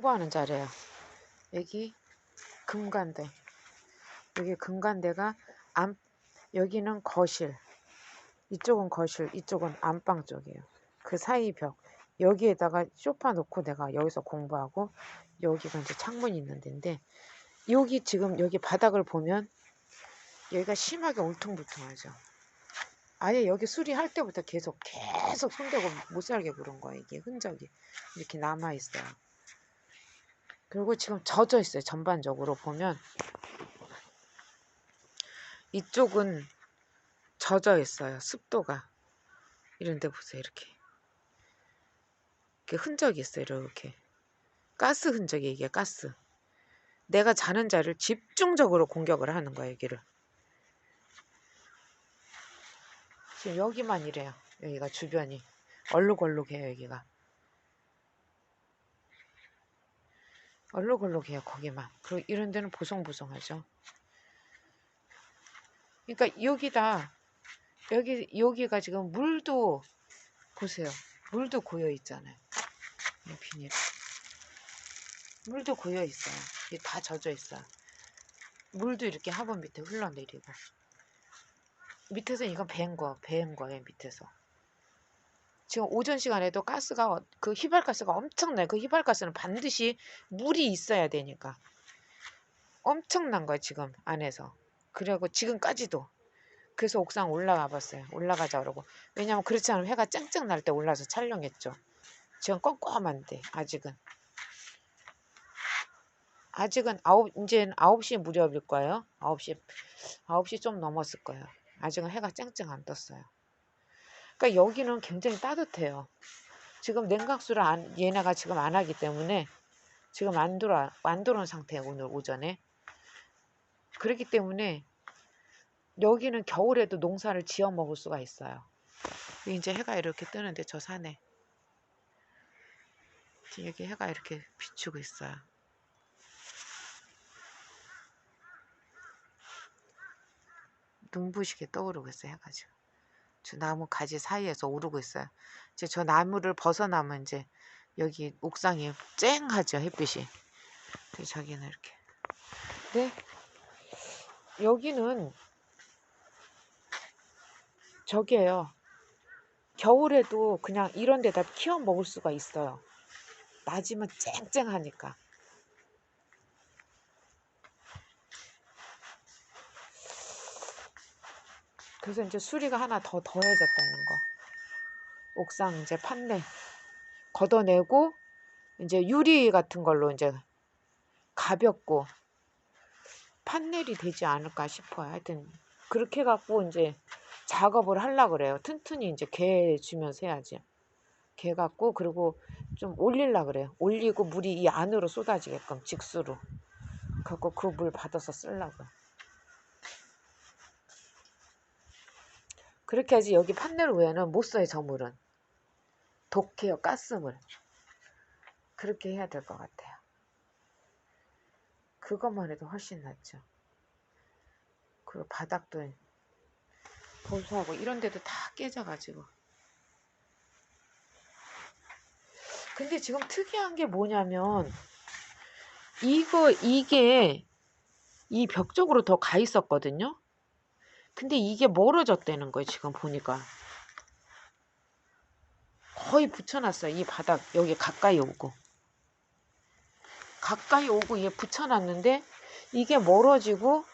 공부하는 자리예요. 여기 금간대. 여기 금간대가 안 여기는 거실. 이쪽은 거실, 이쪽은 안방 쪽이에요. 그 사이 벽. 여기에다가 쇼파 놓고 내가 여기서 공부하고 여기가 이제 창문이 있는 데인데 여기 지금 여기 바닥을 보면 여기가 심하게 울퉁불퉁하죠. 아예 여기 수리할 때부터 계속 계속 손대고 못 살게 그런 거예요. 이게 흔적이 이렇게 남아 있어요. 그리고 지금 젖어 있어요. 전반적으로 보면 이쪽은 젖어 있어요. 습도가 이런데 보세요. 이렇게 이렇게 흔적이 있어요. 이렇게 가스 흔적이 이게 가스. 내가 자는 자를 집중적으로 공격을 하는 거예요. 여기를. 지금 여기만 이래요. 여기가 주변이 얼룩얼룩해요. 여기가. 얼룩얼룩해요. 거기만. 그리고 이런 데는 보송보송하죠. 그러니까 여기다 여기 여기가 지금 물도 보세요. 물도 고여 있잖아요. 이 비닐. 물도 고여 있어요. 이게 다 젖어 있어요. 물도 이렇게 하번 밑에 흘러내리고. 밑에서 이건 배인 거, 배인 거예요, 밑에서. 지금 오전 시간에도 가스가, 그 휘발가스가 엄청나요. 그 휘발가스는 반드시 물이 있어야 되니까. 엄청난 거예요, 지금 안에서. 그리고 지금까지도. 그래서 옥상 올라가 봤어요. 올라가자 그러고. 왜냐면 그렇지 않으면 해가 쨍쨍 날 때 올라서 촬영했죠. 지금 껌껌한데, 아직은. 아직은 아홉, 이제는 9시 무렵일 거예요. 9시, 9시 좀 넘었을 거예요. 아직은 해가 쨍쨍 안 떴어요. 그러니까 여기는 굉장히 따뜻해요. 지금 냉각수를 안, 얘네가 지금 안 하기 때문에 지금 안 들어, 안 들어온 상태예요. 오늘 오전에. 그렇기 때문에 여기는 겨울에도 농사를 지어 먹을 수가 있어요. 이제 해가 이렇게 뜨는데 저 산에 여기 해가 이렇게 비추고 있어요. 눈부시게 떠오르고 있어요. 해가 지고 저 나무 가지 사이에서 오르고 있어요. 이제 저 나무를 벗어나면 이제 여기 옥상이 쨍하죠 햇빛이. 그래서 저기는 이렇게. 네. 여기는 저기에요. 겨울에도 그냥 이런 데다 키워 먹을 수가 있어요. 낮이면 쨍쨍하니까. 그래서 이제 수리가 하나 더 더해졌다는 거. 옥상 이제 판넬 걷어내고 이제 유리 같은 걸로 이제 가볍고 판넬이 되지 않을까 싶어요. 하여튼 그렇게 갖고 이제 작업을 하려 그래요. 튼튼히 이제 개 주면서 해야지. 개 갖고 그리고 좀 올릴라 그래요. 올리고 물이 이 안으로 쏟아지게끔 직수로. 갖고 그 물 받아서 쓰려고. 그렇게 하지 여기 판넬 외에는 못 써요 저 물은. 독해요 가스물. 그렇게 해야 될 것 같아요. 그것만 해도 훨씬 낫죠. 그리고 바닥도 보수하고 이런 데도 다 깨져가지고. 근데 지금 특이한 게 뭐냐면 이거 이게 이 벽 쪽으로 더 가 있었거든요. 근데 이게 멀어졌다는 거예요. 지금 보니까. 거의 붙여놨어요. 이 바닥 여기 가까이 오고. 가까이 오고 얘 붙여놨는데 이게 멀어지고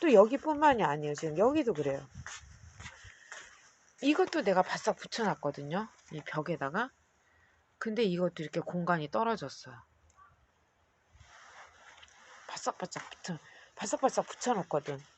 또 여기뿐만이 아니에요. 지금 여기도 그래요. 이것도 내가 바싹 붙여놨거든요. 이 벽에다가. 근데 이것도 이렇게 공간이 떨어졌어요. 바싹바싹 붙여, 바싹바싹 붙여놓거든.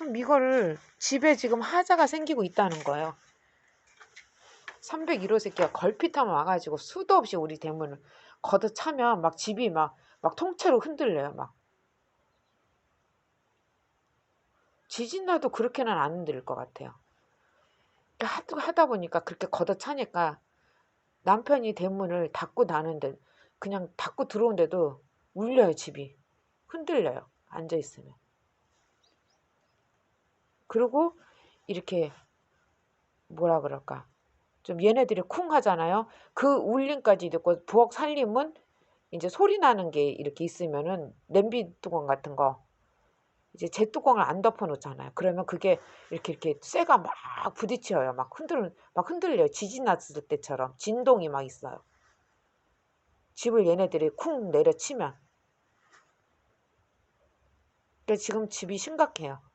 그럼 이거를 집에 지금 하자가 생기고 있다는 거예요. 301호 새끼가 걸핏하면 와가지고 수도 없이 우리 대문을 걷어차면 막 집이 막, 막 통째로 흔들려요. 막. 지진 나도 그렇게는 안 흔들릴 것 같아요. 하다 보니까 그렇게 걷어차니까 남편이 대문을 닫고 나는데 그냥 닫고 들어온데도 울려요 집이 흔들려요 앉아있으면 그리고 이렇게 뭐라 그럴까 좀 얘네들이 쿵 하잖아요. 그 울림까지 듣고 부엌 살림은 이제 소리 나는 게 이렇게 있으면은 냄비 뚜껑 같은 거 이제 제 뚜껑을 안 덮어 놓잖아요. 그러면 그게 이렇게 이렇게 쇠가 막 부딪혀요. 막 흔들 막 흔들려요. 지진 났을 때처럼 진동이 막 있어요. 집을 얘네들이 쿵 내려치면 그러니까 지금 집이 심각해요.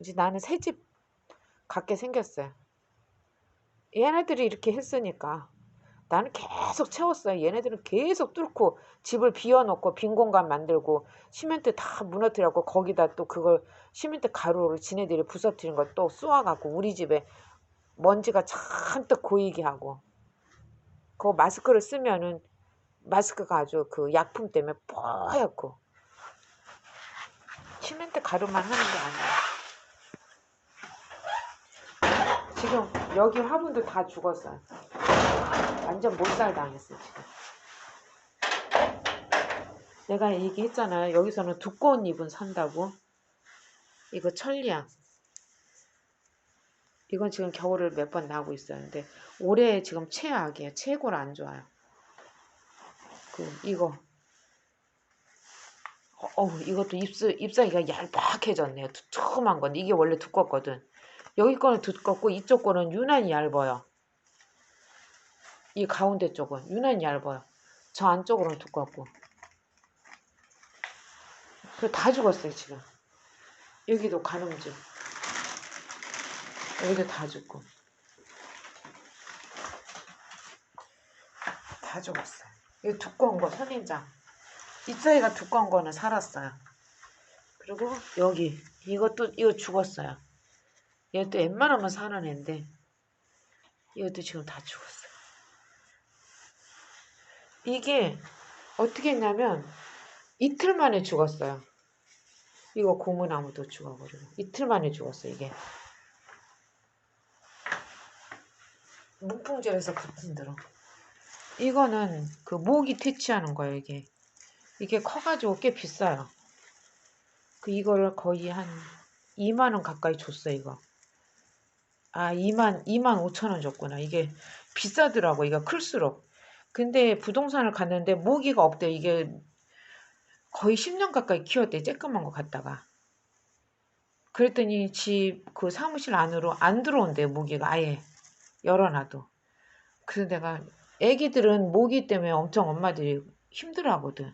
이제 나는 새 집 갖게 생겼어요. 얘네들이 이렇게 했으니까 나는 계속 채웠어요. 얘네들은 계속 뚫고 집을 비워놓고 빈 공간 만들고 시멘트 다 무너뜨려고 거기다 또 그걸 시멘트 가루를 지네들이 부서뜨린 걸 또 쏘아갖고 우리 집에 먼지가 잔뜩 고이게 하고 그 마스크를 쓰면은 마스크가 아주 그 약품 때문에 뽀얗고 시멘트 가루만 하는 게 아니야. 지금 여기 화분도 다 죽었어요. 완전 몰살 당했어 지금. 내가 얘기했잖아요. 여기서는 두꺼운 잎은 산다고. 이거 천리향. 이건 지금 겨울을 몇 번 나고. 근데 올해 지금 최악이에요. 최고로 안 좋아요. 그 이거. 어, 어우 이것도 잎스, 잎사귀가 얄팍해졌네요. 두툼한 건데 이게 원래 두껍거든. 여기 거는 두껍고 이쪽 거는 유난히 얇아요. 이 가운데 쪽은 유난히 얇아요. 저 안쪽으로는 두껍고. 그다 죽었어요 지금. 여기도 가늠증. 여기도 다 죽고. 다 죽었어요. 이 두꺼운 거 선인장. 잎사귀가 두꺼운 거는 살았어요. 그리고 여기 이것도 이거 죽었어요. 이것도 웬만하면 사는 애인데 이것도 지금 다 죽었어요. 이게 어떻게 했냐면 이틀 만에 죽었어요. 이거 고무나무도 죽어버리고 이틀 만에 죽었어 이게. 문풍절에서 붙은 대로. 이거는 그 모기 퇴치하는 거예요 이게. 이게 커가지고 꽤 비싸요. 그 이거를 거의 한 2만 원 가까이 줬어 이거. 아 2만 2만 5천 원 줬구나. 이게 비싸더라고 이거 클수록. 근데 부동산을 갔는데 모기가 없대. 이게 거의 10년 가까이 키웠대. 쬐끄만 거 갖다가. 그랬더니 집 그 사무실 안으로 안 들어온대 모기가 아예 열어놔도. 그래서 내가 애기들은 모기 때문에 엄청 엄마들이 힘들어하거든.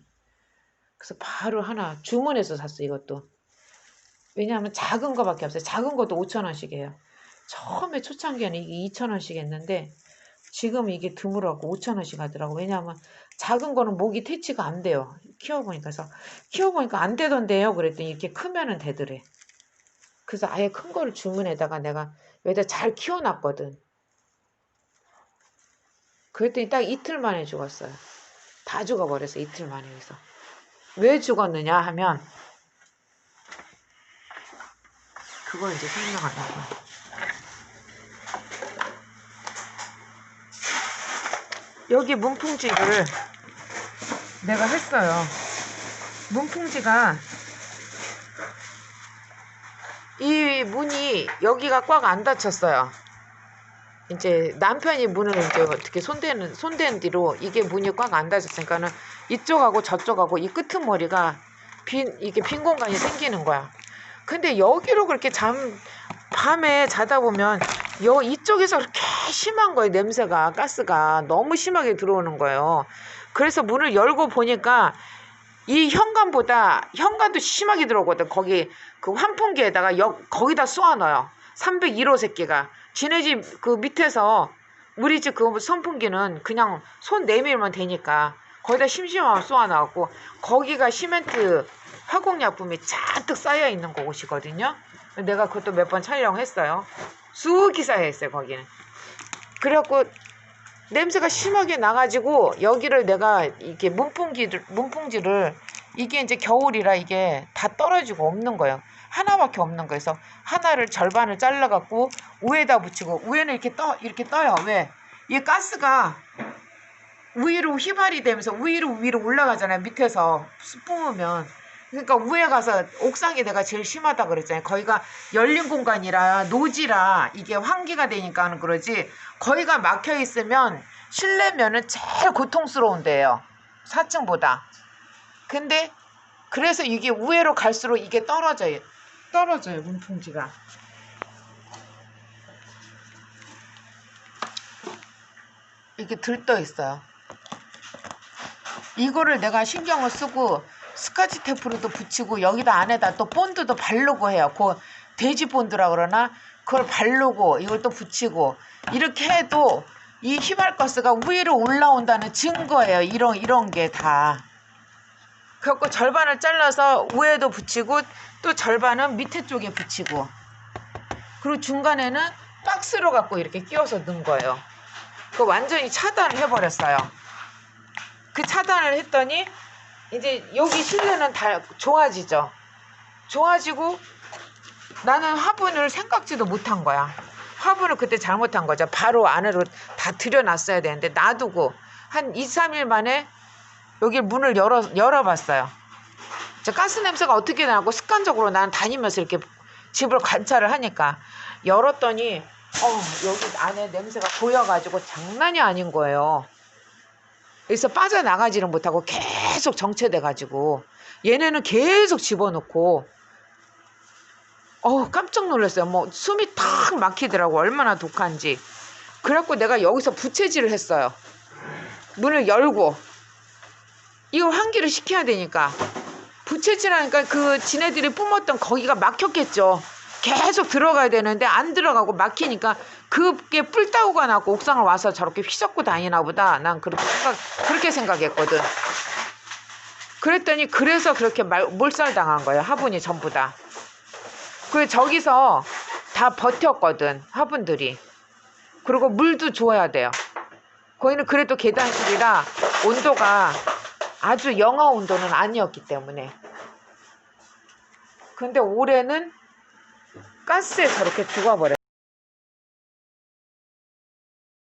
그래서 바로 하나 주문해서 샀어 이것도. 왜냐하면 작은 거밖에 없어요. 작은 것도 5천 원씩이에요. 처음에 초창기에는 이게 2천 원씩 했는데 지금 이게 드물어갖고 5천 원씩 하더라고. 왜냐하면 작은 거는 모기 퇴치가 안 돼요. 키워보니까 그래서 키워보니까 안 되던데요. 그랬더니 이렇게 크면은 되더래. 그래서 아예 큰 거를 주문해다가 내가 여기다 잘 키워놨거든. 그랬더니 딱 이틀 만에 죽었어요. 다 죽어버렸어 이틀 만에 그래서 왜 죽었느냐 하면 그걸 이제 설명하려고. 여기 문풍지를 내가 했어요. 문풍지가 이 문이 여기가 꽉 안 닫혔어요. 이제 남편이 문을 이제 어떻게 손대는 손댄 뒤로 이게 문이 꽉 안 닫혔으니까는 이쪽하고 저쪽하고 이 끄트머리가 빈 이게 빈 공간이 생기는 거야. 근데 여기로 그렇게 잠 밤에 자다 보면 여 이쪽에서 그렇게 심한 거예요 냄새가 가스가 너무 심하게 들어오는 거예요. 그래서 문을 열고 보니까 이 현관보다 현관도 심하게 들어오거든. 거기 그 환풍기에다가 여, 거기다 쏘아 넣어요. 301호 새끼가 지네 집 그 밑에서 우리 집 그 선풍기는 그냥 손 내밀면 되니까 거기다 심심하면 쏘아 넣었고 거기가 시멘트 화공약품이 잔뜩 쌓여 있는 곳이거든요. 내가 그것도 몇 번 촬영했어요. 쑥이 쌓여 있어요 거기는. 그래갖고 냄새가 심하게 나가지고 여기를 내가 이게 문풍기를 문풍지를 이게 이제 겨울이라 이게 다 떨어지고 없는 거예요. 하나밖에 없는 거예요. 그래서 하나를 절반을 잘라갖고 위에다 붙이고 위에는 이렇게 떠 이렇게 떠요. 왜? 이 가스가 위로 휘발이 되면서 위로 위로 올라가잖아요. 밑에서 뿜으면 그러니까 위에 가서 옥상에 내가 제일 심하다 그랬잖아요. 거기가 열린 공간이라 노지라 이게 환기가 되니까 는 그러지. 거기가 막혀 있으면 실내면은 제일 고통스러운데요. 4층보다. 근데 그래서 이게 위로 갈수록 이게 떨어져요. 떨어져요, 문풍지가. 이렇게 들떠 있어요. 이거를 내가 신경을 쓰고 스카치 테이프로도 붙이고 여기다 안에다 또 본드도 바르고 해요. 그 돼지 본드라 그러나 그걸 바르고 이걸 또 붙이고 이렇게 해도 이 휘발가스가 위로 올라온다는 증거예요. 이런 이런 게 다. 그래갖고 절반을 잘라서 위에도 붙이고 또 절반은 밑에 쪽에 붙이고 그리고 중간에는 박스로 갖고 이렇게 끼워서 넣은 거예요. 그 완전히 차단을 해버렸어요. 그 차단을 했더니 이제 여기 실내는 다 좋아지죠. 좋아지고 나는 화분을 생각지도 못한 거야. 화분을 그때 잘못한 거죠. 바로 안으로 다 들여놨어야 되는데 놔두고 한 2, 3일 만에 여기 문을 열어, 열어봤어요. 저 가스 냄새가 어떻게 나고 습관적으로 나는 다니면서 이렇게 집을 관찰을 하니까 열었더니 어, 여기 안에 냄새가 보여가지고 장난이 아닌 거예요. 그래서 빠져나가지를 못하고 계속 정체돼가지고 얘네는 계속 집어넣고 어 깜짝 놀랐어요. 뭐 숨이 탁 막히더라고 얼마나 독한지. 그래갖고 내가 여기서 부채질을 했어요. 문을 열고 이걸 환기를 시켜야 되니까 부채질하니까 그 지네들이 뿜었던 거기가 막혔겠죠. 계속 들어가야 되는데 안 들어가고 막히니까 그게 뿔따구가 나고 옥상을 와서 저렇게 휘젓고 다니나 보다. 난 그렇게 생각 그렇게 생각했거든. 그랬더니 그래서 그렇게 말, 몰살당한 거예요. 화분이 전부 다. 그 저기서 다 버텼거든. 화분들이. 그리고 물도 줘야 돼요. 거기는 그래도 계단실이라 온도가 아주 영하 온도는 아니었기 때문에. 근데 올해는 가스에 저렇게 죽어버려.